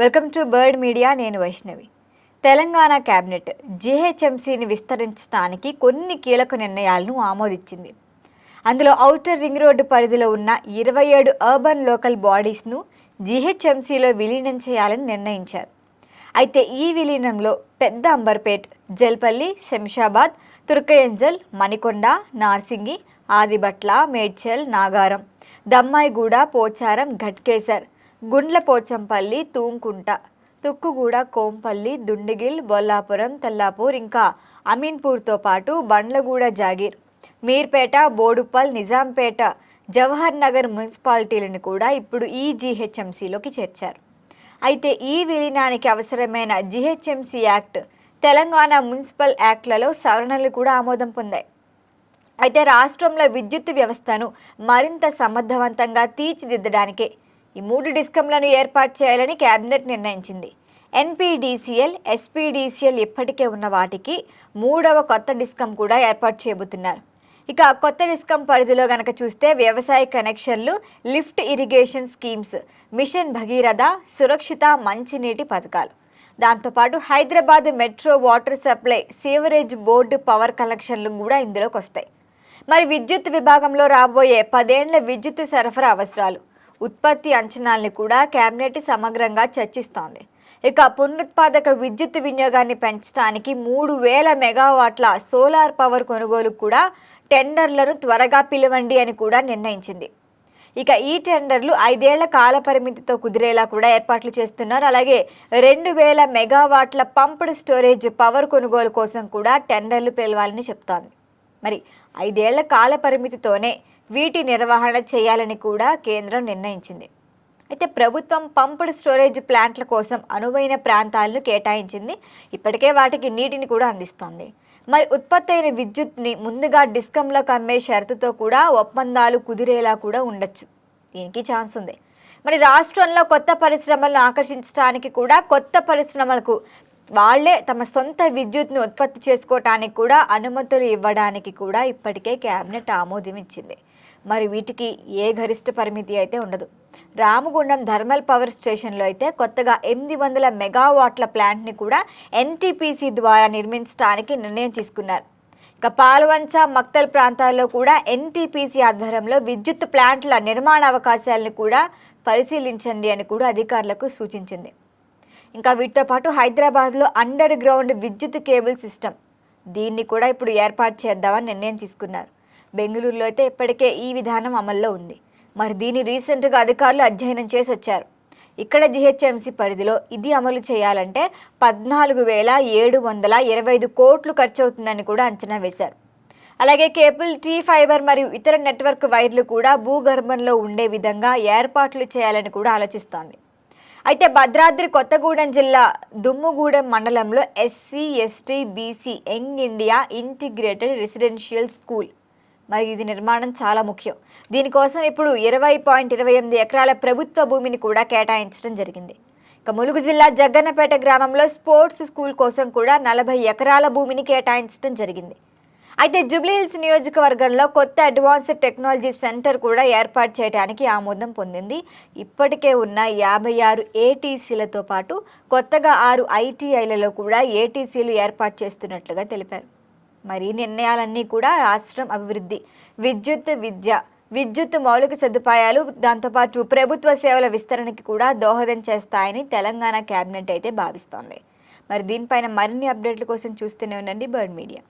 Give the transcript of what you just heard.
Welcome to bird media నేను Vaishnavi. Telangana cabinet జీహెచ్ఎంసీని విస్తరించడానికి కొన్ని కీలక నిర్ణయాలను ఆమోదించింది. అందులో ఔటర్ రింగ్ రోడ్డు పరిధిలో ఉన్న ఇరవై ఏడు అర్బన్ లోకల్ బాడీస్ను జీహెచ్ఎంసీలో విలీనం చేయాలని నిర్ణయించారు. అయితే ఈ విలీనంలో పెద్ద అంబర్పేట్ జల్పల్లి శంషాబాద్ తుర్కయంజల్ మణికొండ నార్సింగి ఆదిబట్ల మేడ్చల్ నాగారం దమ్మాయిగూడ పోచారం ఘట్కేసర్ గుండ్లపోచంపల్లి తూంకుంట తుక్కుగూడ కోంపల్లి దుండిగిల్ బొల్లాపురం తెల్లాపూర్ ఇంకా అమీన్పూర్తో పాటు బండ్లగూడ జాగీర్ మీర్పేట బోడుపల్ నిజాంపేట జవహర్ నగర్ మున్సిపాలిటీలను కూడా ఇప్పుడు ఈ జీహెచ్ఎంసీలోకి చేర్చారు. అయితే ఈ విలీనానికి అవసరమైన జిహెచ్ఎంసీ యాక్ట్ తెలంగాణ మున్సిపల్ యాక్ట్లలో సవరణలు కూడా ఆమోదం పొందాయి. అయితే రాష్ట్రంలో విద్యుత్ వ్యవస్థను మరింత సమర్థవంతంగా తీర్చిదిద్దడానికే ఈ మూడు డిస్కంలను ఏర్పాటు చేయాలని కేబినెట్ నిర్ణయించింది. ఎన్పీడీసీఎల్ ఎస్పీడీసీఎల్ ఇప్పటికే ఉన్న వాటికి మూడవ కొత్త డిస్కం కూడా ఏర్పాటు చేయబోతున్నారు. ఇక కొత్త డిస్కం పరిధిలో గనక చూస్తే వ్యవసాయ కనెక్షన్లు lift irrigation schemes mission Bhagiratha సురక్షిత మంచినీటి పథకాలు. దాంతోపాటు Hyderabad metro water supply sewerage board power కనెక్షన్లు కూడా ఇందులోకి వస్తాయి. మరి విద్యుత్ విభాగంలో రాబోయే పదేండ్ల విద్యుత్ సరఫరా అవసరాలు ఉత్పత్తి అంచనాల్ని కూడా కేబినెట్ సమగ్రంగా చర్చిస్తోంది. ఇక పునరుత్పాదక విద్యుత్ వినియోగాన్ని పెంచడానికి మూడు వేల మెగావాట్ల సోలార్ పవర్ కొనుగోలు కూడా టెండర్లను త్వరగా పిలవండి అని కూడా నిర్ణయించింది. ఇక ఈ టెండర్లు ఐదేళ్ళ కాల పరిమితితో కుదిరేలా కూడా ఏర్పాట్లు చేస్తున్నారు. అలాగే రెండు వేల మెగావాట్ల పంప్డ్ స్టోరేజ్ పవర్ కొనుగోలు కోసం కూడా టెండర్లు పిలవాలని చెప్తోంది. మరి ఐదేళ్ళ కాల పరిమితితోనే వీటి నిర్వహణ చేయాలని కూడా కేంద్రం నిర్ణయించింది. అయితే ప్రభుత్వం పంప్డ్ స్టోరేజ్ ప్లాంట్ల కోసం అనువైన ప్రాంతాలను కేటాయించింది. ఇప్పటికే వాటికి నీటిని కూడా అందిస్తోంది. మరి ఉత్పత్తి అయిన విద్యుత్ని ముందుగా డిస్కంలకు అమ్మే షరతుతో కూడా ఒప్పందాలు కుదిరేలా కూడా ఉండొచ్చు. దీనికి ఛాన్స్ ఉంది. మరి రాష్ట్రంలో కొత్త పరిశ్రమలను ఆకర్షించడానికి కూడా కొత్త పరిశ్రమలకు వాళ్ళే తమ సొంత విద్యుత్ను ఉత్పత్తి చేసుకోవటానికి కూడా అనుమతులు ఇవ్వడానికి కూడా ఇప్పటికే కేబినెట్ ఆమోదం ఇచ్చింది. మరి వీటికి ఏ గరిష్ట పరిమితి అయితే ఉండదు. రామగుండం థర్మల్ పవర్ స్టేషన్లో అయితే కొత్తగా ఎనిమిది వందల మెగావాట్ల ప్లాంట్ని కూడా ఎన్టీపీసీ ద్వారా నిర్మించడానికి నిర్ణయం తీసుకున్నారు. ఇక పాల్వంచ మక్తల్ ప్రాంతాల్లో కూడా ఎన్టీపీసీ ఆధ్వర్యంలో విద్యుత్ ప్లాంట్ల నిర్మాణ అవకాశాలను కూడా పరిశీలించండి అని కూడా అధికారులకు సూచించింది. ఇంకా వీటితో పాటు హైదరాబాద్లో అండర్ గ్రౌండ్ విద్యుత్ కేబుల్ సిస్టమ్ దీన్ని కూడా ఇప్పుడు ఏర్పాటు చేద్దామని నిర్ణయం తీసుకున్నారు. బెంగళూరులో అయితే ఇప్పటికే ఈ విధానం అమల్లో ఉంది. మరి దీన్ని రీసెంట్గా అధికారులు అధ్యయనం చేసి వచ్చారు. ఇక్కడ జిహెచ్ఎంసీ పరిధిలో ఇది అమలు చేయాలంటే పద్నాలుగు వేల ఏడు వందల ఇరవై ఐదు కోట్లు ఖర్చు అవుతుందని కూడా అంచనా వేశారు. అలాగే కేబుల్ టీ ఫైబర్ మరియు ఇతర నెట్వర్క్ వైర్లు కూడా భూగర్భంలో ఉండే విధంగా ఏర్పాట్లు చేయాలని కూడా ఆలోచిస్తోంది. అయితే భద్రాద్రి కొత్తగూడెం జిల్లా దుమ్ముగూడెం మండలంలో SC ST BC young India integrated residential school మరి ఇది నిర్మాణం చాలా ముఖ్యం. దీనికోసం ఇప్పుడు ఇరవై పాయింట్ ఇరవై ఎనిమిది ఎకరాల ప్రభుత్వ భూమిని కూడా కేటాయించడం జరిగింది. ఇక ములుగు జిల్లా జగ్గన్నపేట గ్రామంలో స్పోర్ట్స్ స్కూల్ కోసం కూడా నలభై ఎకరాల భూమిని కేటాయించడం జరిగింది. అయితే జూబ్లీహిల్స్ నియోజకవర్గంలో కొత్త అడ్వాన్స్డ్ టెక్నాలజీ సెంటర్ కూడా ఏర్పాటు చేయడానికి ఆమోదం పొందింది. ఇప్పటికే ఉన్న యాభై ఆరు ఏటీసీలతో పాటు కొత్తగా ఆరు ఐటీఐలలో కూడా ఏటీసీలు ఏర్పాటు చేస్తున్నట్లుగా తెలిపారు. మరి నిర్ణయాలన్నీ కూడా రాష్ట్రం అభివృద్ధి. విద్యుత్ విద్య విద్యుత్ మౌలిక సదుపాయాలు దాంతోపాటు ప్రభుత్వ సేవల విస్తరణకి కూడా దోహదం చేస్తాయని తెలంగాణ కేబినెట్ అయితే భావిస్తోంది. మరి దీనిపైన మరిన్ని అప్డేట్ల కోసం చూస్తూనే ఉండండి బర్డ్ మీడియా.